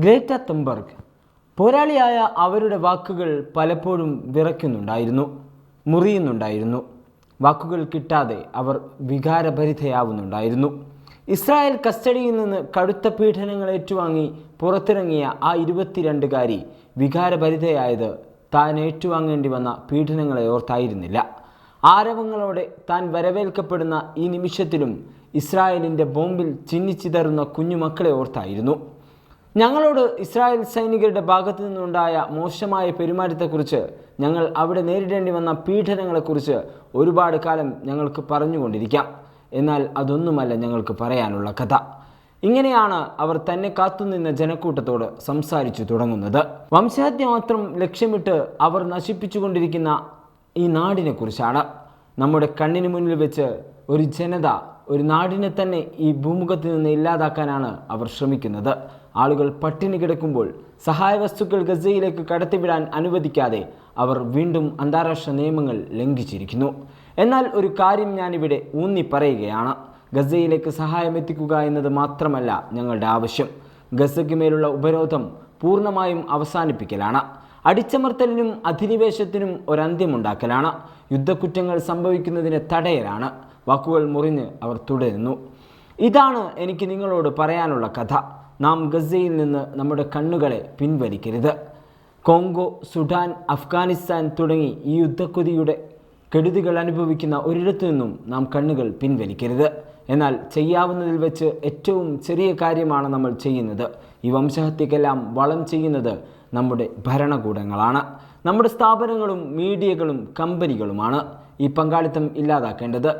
Greta Thunberg. പോരാളിയായ അവരുടെ വാക്കുകൾ പലപ്പോഴും വിറയ്ക്കുന്നുണ്ടായിരുന്നു മുറിയുന്നുണ്ടായിരുന്നു. വാക്കുകൾ കിട്ടാതെ അവർ വികാരഭരിതയാവുന്നുണ്ടായിരുന്നു. ഇസ്രായേൽ കസ്റ്റഡിയിൽ നിന്ന് കടുത്ത പീഡനങ്ങൾ ഏറ്റുവാങ്ങി പുറത്തിറങ്ങിയ ആ ഇരുപത്തിരണ്ടുകാരി വികാരഭരിതയായത് താൻ ഏറ്റുവാങ്ങേണ്ടി വന്ന പീഡനങ്ങളെ ഓർത്തായിരുന്നില്ല. ആരവങ്ങളോടെ താൻ വരവേൽക്കപ്പെടുന്ന ഈ നിമിഷത്തിലും ഇസ്രായേലിന്റെ ബോംബിൽ ചിന്നിച്ചിതറുന്ന കുഞ്ഞുമക്കളെ ഓർത്തായിരുന്നു. ഞങ്ങളോട് ഇസ്രായേൽ സൈനികരുടെ ഭാഗത്തു നിന്നുണ്ടായ മോശമായ പെരുമാറ്റത്തെക്കുറിച്ച് ഞങ്ങൾ അവിടെ നേരിടേണ്ടി വന്ന പീഡനങ്ങളെക്കുറിച്ച് ഒരുപാട് കാലം ഞങ്ങൾക്ക് പറഞ്ഞുകൊണ്ടിരിക്കാം. എന്നാൽ അതൊന്നുമല്ല ഞങ്ങൾക്ക് പറയാനുള്ള കഥ. ഇങ്ങനെയാണ് അവർ തന്നെ കാത്തുനിന്ന ജനക്കൂട്ടത്തോട് സംസാരിച്ചു തുടങ്ങുന്നത്. വംശഹത്യ മാത്രം ലക്ഷ്യമിട്ട് അവർ നശിപ്പിച്ചുകൊണ്ടിരിക്കുന്ന ഈ നാടിനെ കുറിച്ചാണ് നമ്മുടെ കണ്ണിന് മുന്നിൽ വെച്ച് ഒരു ജനത ഒരു നാടിനെ തന്നെ ഈ ഭൂമുഖത്ത് നിന്ന് ഇല്ലാതാക്കാനാണ് അവർ ശ്രമിക്കുന്നത്. ആളുകൾ പട്ടിണി കിടക്കുമ്പോൾ സഹായ വസ്തുക്കൾ ഗസയിലേക്ക് കടത്തിവിടാൻ അനുവദിക്കാതെ അവർ വീണ്ടും അന്താരാഷ്ട്ര നിയമങ്ങൾ ലംഘിച്ചിരിക്കുന്നു. എന്നാൽ ഒരു കാര്യം ഞാനിവിടെ ഊന്നി പറയുകയാണ് ഗസയിലേക്ക് സഹായം എത്തിക്കുക എന്നത് മാത്രമല്ല ഞങ്ങളുടെ ആവശ്യം. ഗസയ്ക്ക് മേലുള്ള ഉപരോധം പൂർണമായും അവസാനിപ്പിക്കലാണ്. അടിച്ചമർത്തലിനും അധിനിവേശത്തിനും ഒരന്ത്യമുണ്ടാക്കലാണ്. യുദ്ധക്കുറ്റങ്ങൾ സംഭവിക്കുന്നതിന് തടയലാണ്. വാക്കുകൾ മുറിഞ്ഞ് അവർ തുടരുന്നു. ഇതാണ് എനിക്ക് നിങ്ങളോട് പറയാനുള്ള കഥ. നാം ഗസയിൽ നിന്ന് നമ്മുടെ കണ്ണുകളെ പിൻവലിക്കരുത്. കോങ്കോ സുഡാൻ അഫ്ഗാനിസ്ഥാൻ തുടങ്ങി ഈ യുദ്ധക്കൊതിയുടെ കെടുതികൾ അനുഭവിക്കുന്ന ഒരിടത്തു നിന്നും നാം കണ്ണുകൾ പിൻവലിക്കരുത്. എന്നാൽ ചെയ്യാവുന്നതിൽ വെച്ച് ഏറ്റവും ചെറിയ കാര്യമാണ് നമ്മൾ ചെയ്യുന്നത്. ഈ വംശഹത്യക്കെല്ലാം വളം ചെയ്യുന്നത് നമ്മുടെ ഭരണകൂടങ്ങളാണ്. നമ്മുടെ സ്ഥാപനങ്ങളും മീഡിയകളും കമ്പനികളുമാണ് ഈ പങ്കാളിത്തം ഇല്ലാതാക്കേണ്ടത്.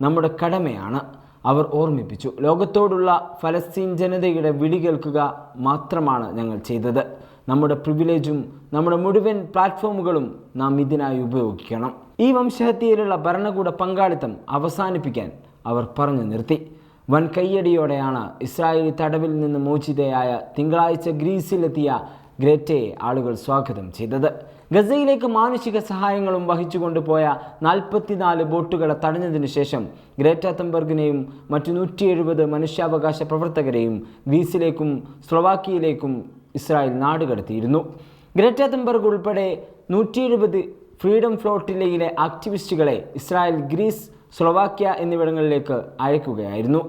നമ്മുടെ കടമയാണ്. അവർ ഓർമ്മിപ്പിച്ചു. ലോകത്തോടുള്ള ഫലസ്തീൻ ജനതയുടെ വിളി കേൾക്കുക മാത്രമാണ് ഞങ്ങൾ ചെയ്തത്. നമ്മുടെ പ്രിവിലേജും നമ്മുടെ മുഴുവൻ പ്ലാറ്റ്ഫോമുകളും നാം ഇതിനായി ഉപയോഗിക്കണം. ഈ വംശഹത്യയിലുള്ള ഭരണകൂട പങ്കാളിത്തം അവസാനിപ്പിക്കാൻ അവർ പറഞ്ഞു നിർത്തി. വൻ കയ്യടിയോടെയാണ് ഇസ്രായേലി തടവിൽ നിന്ന് മോചിതയായ തിങ്കളാഴ്ച ഗ്രീസിലെത്തിയ ഗ്രേറ്റയെ ആളുകൾ സ്വാഗതം ചെയ്തത്. ഗസയിലേക്ക് മാനുഷിക സഹായങ്ങളും വഹിച്ചുകൊണ്ട് പോയ നാൽപ്പത്തിനാല് ബോട്ടുകളെ തടഞ്ഞതിനു ശേഷം ഗ്രേറ്റ തംബർഗിനെയും മറ്റു നൂറ്റി എഴുപത് മനുഷ്യാവകാശ പ്രവർത്തകരെയും ഗ്രീസിലേക്കും സ്ലൊവാക്കിയയിലേക്കും ഇസ്രായേൽ നാടുകടത്തിയിരുന്നു. ഗ്രേറ്റ തംബർഗ് ഉൾപ്പെടെ നൂറ്റി എഴുപത് ഫ്രീഡം ഫ്ലോട്ടിലയിലെ ആക്ടിവിസ്റ്റുകളെ ഇസ്രായേൽ ഗ്രീസ് സ്ലൊവാക്യ എന്നിവിടങ്ങളിലേക്ക് അയക്കുകയായിരുന്നു.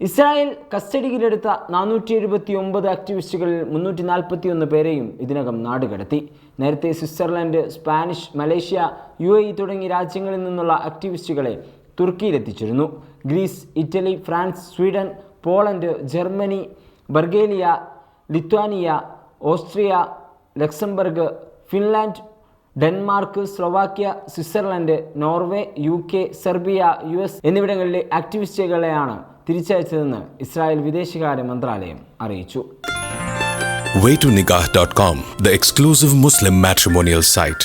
ഇസ്രായേൽ കസ്റ്റഡിയിലെടുത്ത നാനൂറ്റി എഴുപത്തി ഒമ്പത് ആക്ടിവിസ്റ്റുകളിൽ മുന്നൂറ്റി നാൽപ്പത്തി ഒന്ന് പേരെയും ഇതിനകം നാടുകടത്തി. നേരത്തെ Switzerland Spanish Malaysia U A തുടങ്ങിയ രാജ്യങ്ങളിൽ നിന്നുള്ള ആക്ടിവിസ്റ്റുകളെ തുർക്കിയിലെത്തിച്ചിരുന്നു. Greece Italy France Sweden Poland Germany Bulgaria Lithuania Austria Luxembourg Finland Denmark Slovakia Switzerland Norway U K Serbia U S എന്നിവിടങ്ങളിലെ ആക്ടിവിസ്റ്റുകളെയാണ് തിരിച്ചയച്ചതെന്ന് ഇസ്രായേൽ വിദേശകാര്യ മന്ത്രാലയം അറിയിച്ചു waytonikah.com, the exclusive Muslim matrimonial site.